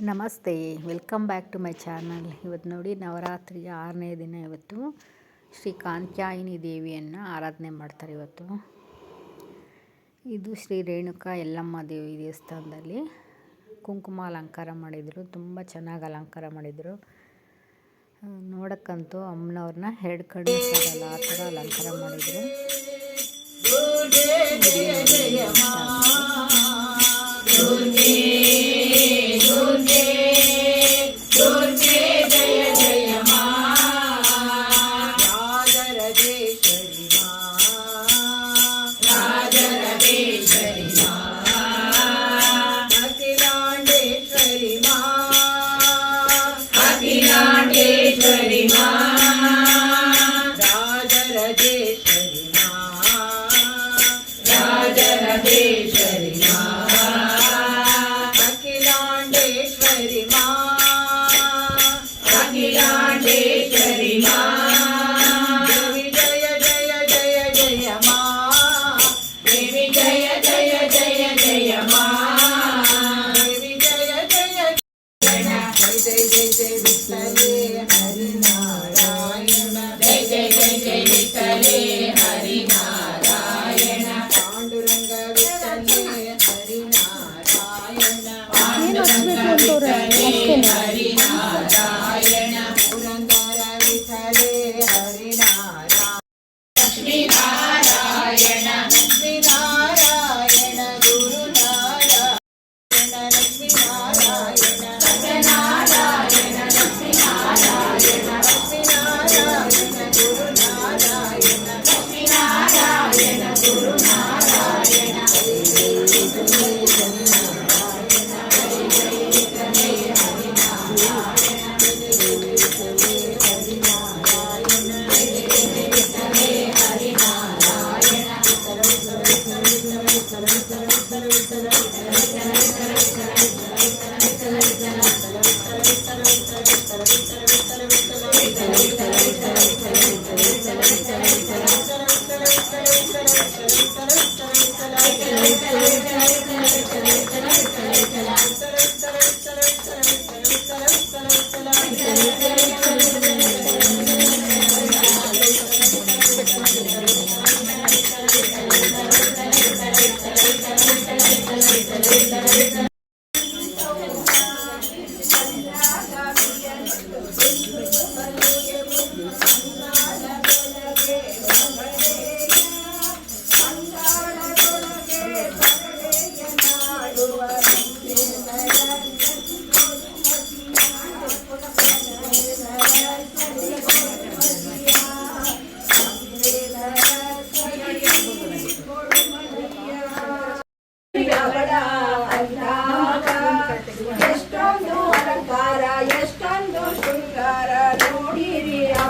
ನಮಸ್ತೆ, welcome back to my channel. ಇವತ್ತು ನೋಡಿ ನವರಾತ್ರಿಯ ಆರನೇ ದಿನ ಇವತ್ತು. ಶ್ರೀ ಕಾಂತ್ಯಾಯಿನಿ ದೇವಿಯನ್ನು ಆರಾಧನೆ ಮಾಡ್ತಾರೆ ಇವತ್ತು. ಇದು ಶ್ರೀ ರೇಣುಕಾ ಯಲ್ಲಮ್ಮ ದೇವಿ ದೇವಸ್ಥಾನದಲ್ಲಿ. ಕುಂಕುಮ ಅಲಂಕಾರ ಮಾಡಿದರು, ತುಂಬ ಚೆನ್ನಾಗಿ ಅಲಂಕಾರ ಮಾಡಿದರು. ನೋಡೋಕ್ಕಂತೂ ಅಮ್ಮನವ್ರನ್ನ ಎರಡು ಕಣ್ಣು ಆ ಥರ ಅಲಂಕಾರ ಮಾಡಿದರು. mom. Kaç ve kontrol.